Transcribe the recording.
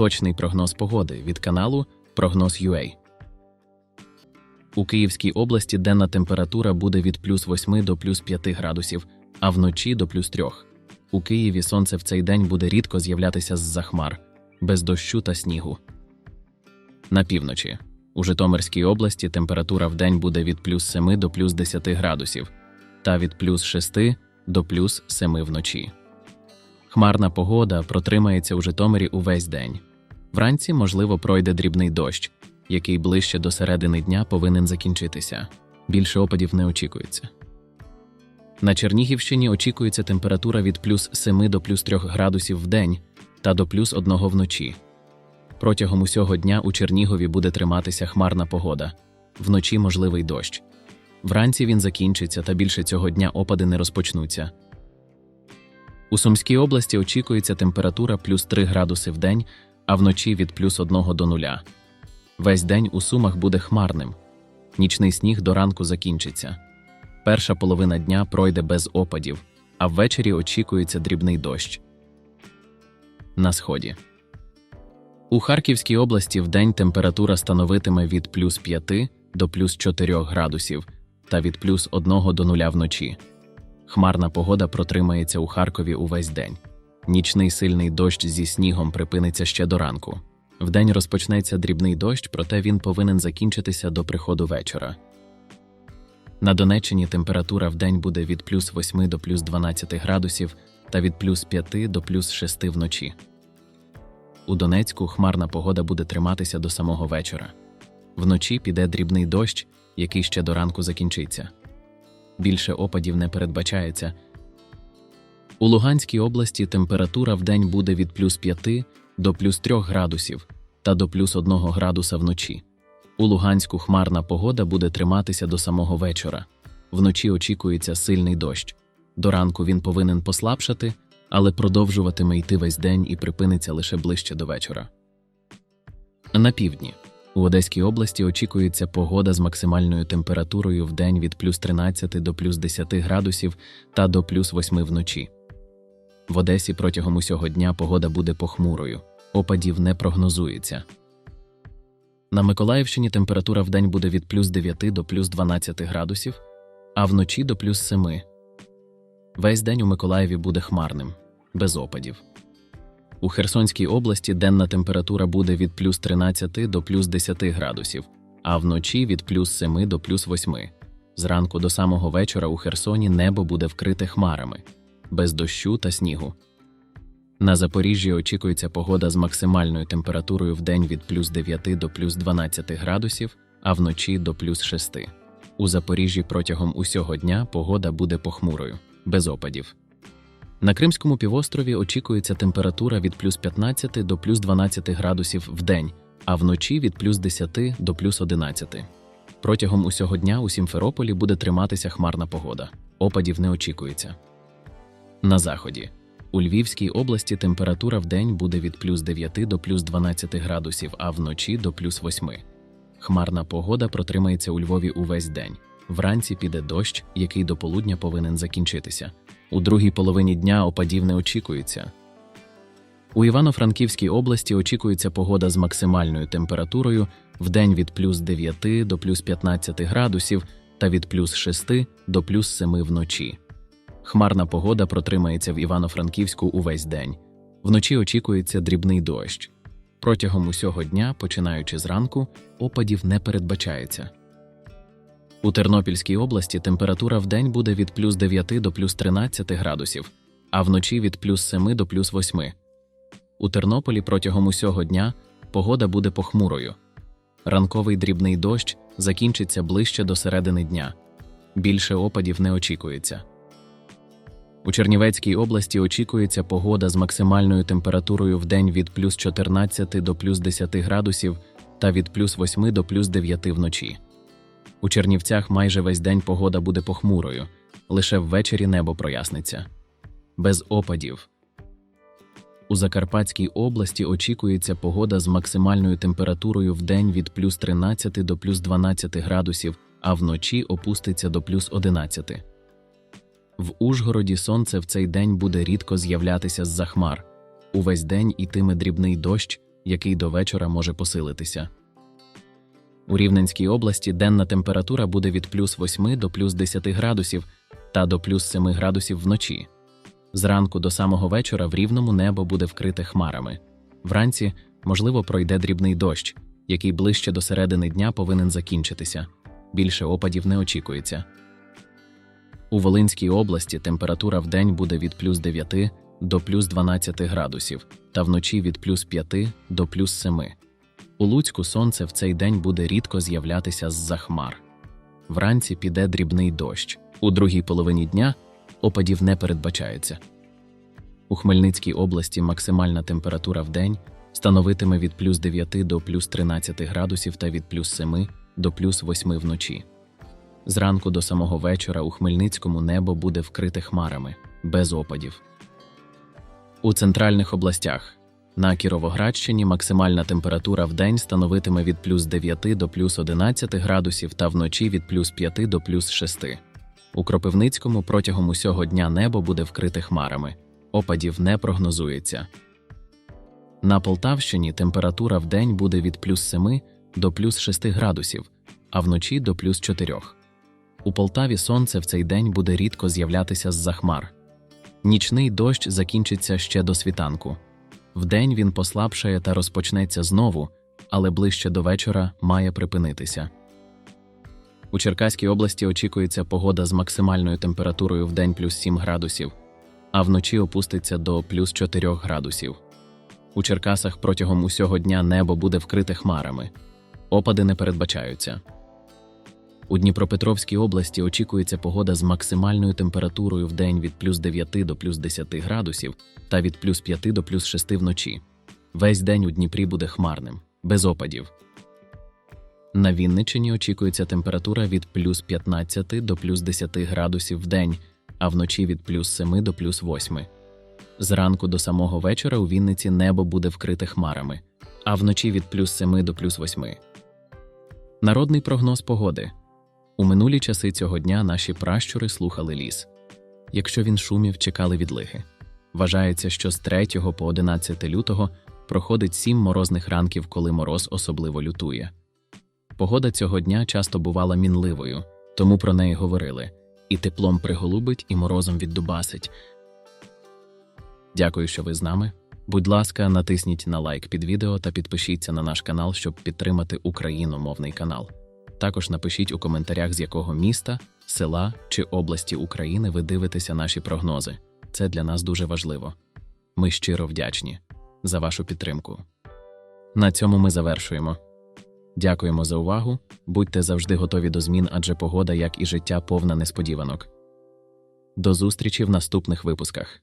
Точний прогноз погоди від каналу Прогноз UA. У Київській області денна температура буде від плюс 8 до плюс 5 градусів, а вночі до плюс 3. У Києві сонце в цей день буде рідко з'являтися з-за хмар, без дощу та снігу. На півночі. У Житомирській області температура в день буде від плюс 7 до плюс 10 градусів та від плюс 6 до плюс 7 вночі. Хмарна погода протримається у Житомирі увесь день. Вранці, можливо, пройде дрібний дощ, який ближче до середини дня повинен закінчитися. Більше опадів не очікується. На Чернігівщині очікується температура від плюс 7 до плюс 3 градусів в день та до плюс 1 вночі. Протягом усього дня у Чернігові буде триматися хмарна погода. Вночі можливий дощ. Вранці він закінчиться та більше цього дня опади не розпочнуться. У Сумській області очікується температура плюс 3 градуси в день, а вночі від плюс 1 до 0. Весь день у Сумах буде хмарним. Нічний сніг до ранку закінчиться. Перша половина дня пройде без опадів, а ввечері очікується дрібний дощ. На сході. У Харківській області вдень температура становитиме від плюс 5 до плюс 4 градусів та від плюс 1 до 0 вночі. Хмарна погода протримається у Харкові увесь день. Нічний сильний дощ зі снігом припиниться ще до ранку. Вдень розпочнеться дрібний дощ, проте він повинен закінчитися до приходу вечора. На Донеччині температура вдень буде від плюс 8 до плюс 12 градусів та від плюс 5 до плюс 6 вночі. У Донецьку хмарна погода буде триматися до самого вечора. Вночі піде дрібний дощ, який ще до ранку закінчиться. Більше опадів не передбачається. У Луганській області температура вдень буде від плюс 5 до плюс 3 градусів та до плюс 1 градуса вночі. У Луганську хмарна погода буде триматися до самого вечора. Вночі очікується сильний дощ. До ранку він повинен послабшати, але продовжуватиме йти весь день і припиниться лише ближче до вечора. На півдні. У Одеській області очікується погода з максимальною температурою в день від плюс 13 до плюс 10 градусів та до плюс 8 вночі. В Одесі протягом усього дня погода буде похмурою, опадів не прогнозується. На Миколаївщині температура в день буде від плюс 9 до плюс 12 градусів, а вночі до плюс 7. Весь день у Миколаєві буде хмарним, без опадів. У Херсонській області денна температура буде від плюс 13 до плюс 10 градусів, а вночі від плюс 7 до плюс 8. Зранку до самого вечора у Херсоні небо буде вкрите хмарами, без дощу та снігу. На Запоріжжі очікується погода з максимальною температурою в день від плюс 9 до плюс 12 градусів, а вночі до плюс 6. У Запоріжжі протягом усього дня погода буде похмурою, без опадів. На Кримському півострові очікується температура від плюс 15 до плюс 12 градусів в день, а вночі від плюс 10 до плюс 11. Протягом усього дня у Сімферополі буде триматися хмарна погода. Опадів не очікується. На заході. У Львівській області температура в день буде від плюс 9 до плюс 12 градусів, а вночі до плюс 8. Хмарна погода протримається у Львові увесь день. Вранці піде дощ, який до полудня повинен закінчитися. У другій половині дня опадів не очікується. У Івано-Франківській області очікується погода з максимальною температурою в день від плюс 9 до плюс 15 градусів та від плюс 6 до плюс 7 вночі. Хмарна погода протримається в Івано-Франківську увесь день. Вночі очікується дрібний дощ. Протягом усього дня, починаючи зранку, опадів не передбачається. У Тернопільській області температура в день буде від плюс 9 до плюс 13 градусів, а вночі від плюс 7 до плюс 8. У Тернополі протягом усього дня погода буде похмурою. Ранковий дрібний дощ закінчиться ближче до середини дня. Більше опадів не очікується. У Чернівецькій області очікується погода з максимальною температурою в день від плюс 14 до плюс 10 градусів та від плюс 8 до плюс 9 вночі. У Чернівцях майже весь день погода буде похмурою, лише ввечері небо проясниться. Без опадів. У Закарпатській області очікується погода з максимальною температурою в день від плюс 13 до плюс 12 градусів, а вночі опуститься до плюс 11. В Ужгороді сонце в цей день буде рідко з'являтися з-за хмар. Увесь день ітиме дрібний дощ, який до вечора може посилитися. У Рівненській області денна температура буде від плюс 8 до плюс 10 градусів та до плюс 7 градусів вночі. Зранку до самого вечора в рівному небо буде вкрите хмарами. Вранці, можливо, пройде дрібний дощ, який ближче до середини дня повинен закінчитися. Більше опадів не очікується. У Волинській області температура в день буде від плюс 9 до плюс 12 градусів, та вночі від плюс 5 до плюс 7. У Луцьку сонце в цей день буде рідко з'являтися з-за хмар. Вранці піде дрібний дощ. У другій половині дня опадів не передбачається. У Хмельницькій області максимальна температура в день становитиме від плюс 9 до плюс 13 градусів та від плюс 7 до плюс 8 вночі. Зранку до самого вечора у Хмельницькому небо буде вкрите хмарами, без опадів. У центральних областях на Кіровоградщині максимальна температура в день становитиме від плюс 9 до плюс 11 градусів та вночі від плюс 5 до плюс 6. У Кропивницькому протягом усього дня небо буде вкрите хмарами. Опадів не прогнозується. На Полтавщині температура в день буде від плюс 7 до плюс 6 градусів, а вночі до плюс 4. У Полтаві сонце в цей день буде рідко з'являтися з-за хмар. Нічний дощ закінчиться ще до світанку. Вдень він послабшає та розпочнеться знову, але ближче до вечора має припинитися. У Черкаській області очікується погода з максимальною температурою в день плюс 7 градусів, а вночі опуститься до плюс 4 градусів. У Черкасах протягом усього дня небо буде вкрите хмарами. Опади не передбачаються. У Дніпропетровській області очікується погода з максимальною температурою в день від плюс 9 до плюс 10 градусів та від плюс 5 до плюс 6 вночі. Весь день у Дніпрі буде хмарним, без опадів. На Вінниччині очікується температура від плюс 15 до плюс 10 градусів в день, а вночі від плюс 7 до плюс 8. Зранку до самого вечора у Вінниці небо буде вкрите хмарами, а вночі від плюс 7 до плюс 8. Народний прогноз погоди. У минулі часи цього дня наші пращури слухали ліс. Якщо він шумів, чекали відлиги. Вважається, що з 3 по 11 лютого проходить сім морозних ранків, коли мороз особливо лютує. Погода цього дня часто бувала мінливою, тому про неї говорили і теплом приголубить, і морозом віддубасить. Дякую, що ви з нами. Будь ласка, натисніть на лайк під відео та підпишіться на наш канал, щоб підтримати україномовний канал. Також напишіть у коментарях, з якого міста, села чи області України ви дивитеся наші прогнози. Це для нас дуже важливо. Ми щиро вдячні за вашу підтримку. На цьому ми завершуємо. Дякуємо за увагу. Будьте завжди готові до змін, адже погода, як і життя, повна несподіванок. До зустрічі в наступних випусках.